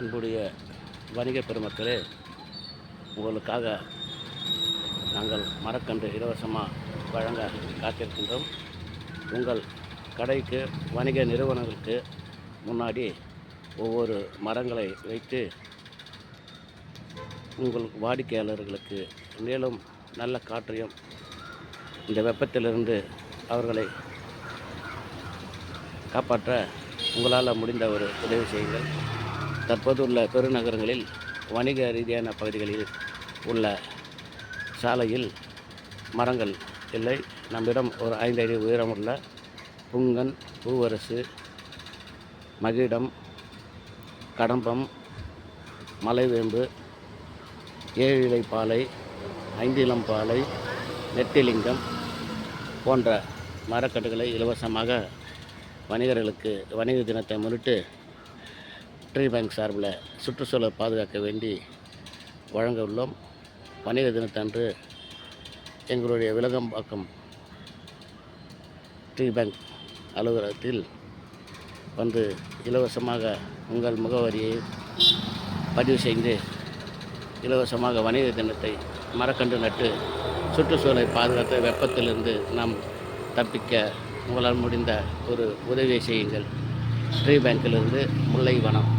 அன்புடைய வணிக பெருமக்களே உங்களுக்காக நாங்கள் மரக்கன்று இலவசமாக வழங்க காத்திருக்கின்றோம். உங்கள் கடைக்கு வணிக நிறுவனங்களுக்கு முன்னாடி ஒவ்வொரு மரங்களை வைத்து உங்கள் வாடிக்கையாளர்களுக்கு மேலும் நல்ல காற்றையும் இந்த வெப்பத்திலிருந்து அவர்களை காப்பாற்ற உங்களால் முடிந்த ஒரு உதவி செய்யுங்கள். தற்போதுள்ள பெருநகரங்களில் வணிக ரீதியான பகுதிகளில் உள்ள சாலையில் மரங்கள் இல்லை. நம்மிடம் ஒரு ஐந்து அடி உயரமுள்ள புங்கன் பூவரசு மகிடம் கடம்பம் மலைவேம்பு ஏழிலை பாலை ஐந்திலம் பாலை நெட்டிலிங்கம் போன்ற மரக்கட்டுகளை இலவசமாக வணிகர்களுக்கு வணிக தினத்தை முன்னிட்டு ட்ரீ பேங்க் சார்பில் சுற்றுச்சூழல் பாதுகாக்க வேண்டி வழங்க உள்ளோம். வணிக தினத்தன்று எங்களுடைய விலகம்பாக்கம் ட்ரீ பேங்க் அலுவலகத்தில் வந்து இலவசமாக உங்கள் முகவரியை பதிவு செய்து இலவசமாக வணிக தினத்தை மரக்கன்று நட்டு சுற்றுச்சூழலை பாதுகாத்த வெப்பத்திலிருந்து நாம் தப்பிக்க உங்களால் முடிந்த ஒரு உதவியை செய்யுங்கள். ட்ரீ பேங்கிலிருந்து முல்லை வனம்